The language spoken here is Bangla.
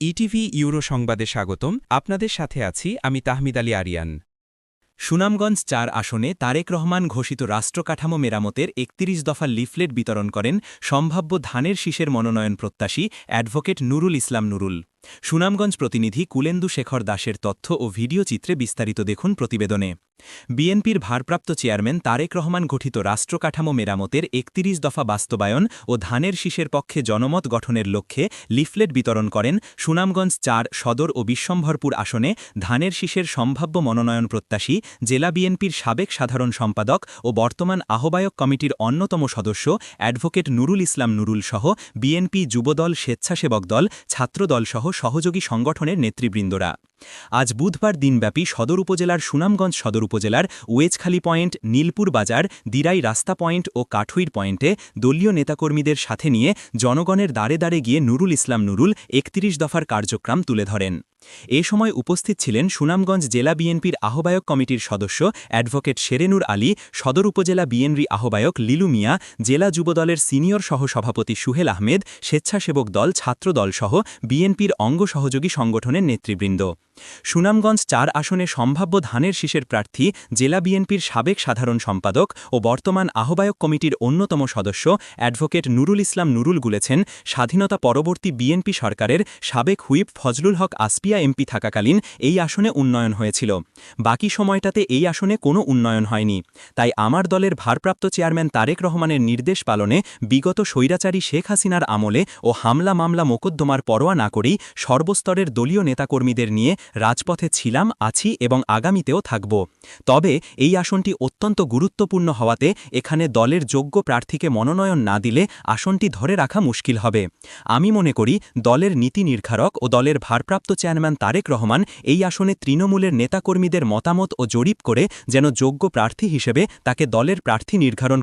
ইটিভি ইউরো সংবাদে স্বাগতম। আপনাদের সাথে আছি আমি তাহমিদ আলী আরিয়ান। সুনামগঞ্জ চার আসনে তারেক রহমান ঘোষিত রাষ্ট্রকাঠামো মেরামতের একত্রিশ দফা লিফলেট বিতরণ করেন সম্ভাব্য ধানের শীষের মনোনয়ন প্রত্যাশী অ্যাডভোকেট নুরুল ইসলাম নুরুল। সুনামগঞ্জ প্রতিনিধি কুলেন্দু শেখর দাসের তথ্য ও ভিডিও চিত্রে বিস্তারিত দেখুন প্রতিবেদনে। বিএনপির ভারপ্রাপ্ত চেয়ারম্যান তারেক রহমান গঠিত রাষ্ট্রকাঠামো মেরামতের একত্রিশ দফা বাস্তবায়ন ও ধানের শীষের পক্ষে জনমত গঠনের লক্ষ্যে লিফলেট বিতরণ করেন সুনামগঞ্জ চার সদর ও বিশ্বম্ভরপুর আসনে ধানের শীষের সম্ভাব্য মনোনয়ন প্রত্যাশী জেলা বিএনপির সাবেক সাধারণ সম্পাদক ও বর্তমান আহ্বায়ক কমিটির অন্যতম সদস্য অ্যাডভোকেট নুরুল ইসলাম নুরুল সহ বিএনপি যুবদল স্বেচ্ছাসেবক দল ছাত্রদলসহ সহযোগী সংগঠনের নেতৃবৃন্দরা। আজ বুধবার দিনব্যাপী সদর উপজেলার সুনামগঞ্জ সদর উপজেলার ওয়েজখালী পয়েন্ট, নীলপুর বাজার, দিরাই রাস্তা পয়েন্ট ও কাঠুইর পয়েন্টে দলীয় নেতাকর্মীদের সাথে নিয়ে জনগণের দ্বারে দ্বারে গিয়ে নুরুল ইসলাম নুরুল একত্রিশ দফার কার্যক্রম তুলে ধরেন। এ সময় উপস্থিত ছিলেন সুনামগঞ্জ জেলা বিএনপির আহ্বায়ক কমিটির সদস্য অ্যাডভোকেট শেরেনুর আলী, সদর উপজেলা বিএনরি আহ্বায়ক লিলু মিয়া, জেলা যুবদলের সিনিয়র সহসভাপতি সুহেল আহমেদ, স্বেচ্ছাসেবক দল ছাত্রদল সহ বিএনপির অঙ্গ সহযোগী সংগঠনের নেতৃবৃন্দ। সুনামগঞ্জ চার আসনে সম্ভাব্য ধানের শীষের প্রার্থী জেলা বিএনপির সাবেক সাধারণ সম্পাদক ও বর্তমান আহ্বায়ক কমিটির অন্যতম সদস্য অ্যাডভোকেট নুরুল ইসলাম নুরুল গুলেছেন, স্বাধীনতা পরবর্তী বিএনপি সরকারের সাবেক হুইপ ফজলুল হক আসপিয়া এমপি থাকাকালীন এই আসনে উন্নয়ন হয়েছিল। বাকি সময়টাতে এই আসনে কোনো উন্নয়ন হয়নি। তাই আমার দলের ভারপ্রাপ্ত চেয়ারম্যান তারেক রহমানের নির্দেশ পালনে বিগত স্বৈরাচারী শেখ হাসিনার আমলে ও হামলা মামলা মোকদ্দমার পরোয়া না করেই সর্বস্তরের দলীয় নেতাকর্মীদের নিয়ে রাজপথে ছিলাম, আছি এবং আগামীতেও থাকব। তবে এই আসনটি অত্যন্ত গুরুত্বপূর্ণ হওয়াতে এখানে দলের যোগ্য প্রার্থীকে মনোনয়ন না দিলে আসনটি ধরে রাখা মুশকিল হবে। আমি মনে করি দলের নীতি নির্ধারক ও দলের ভারপ্রাপ্ত চেয়ারম্যান তারেক রহমান এই আসনে তৃণমূলের নেতাকর্মীদের মতামত ও জরিপ করে যেন যোগ্য প্রার্থী হিসেবে তাকে দলের প্রার্থী নির্ধারণ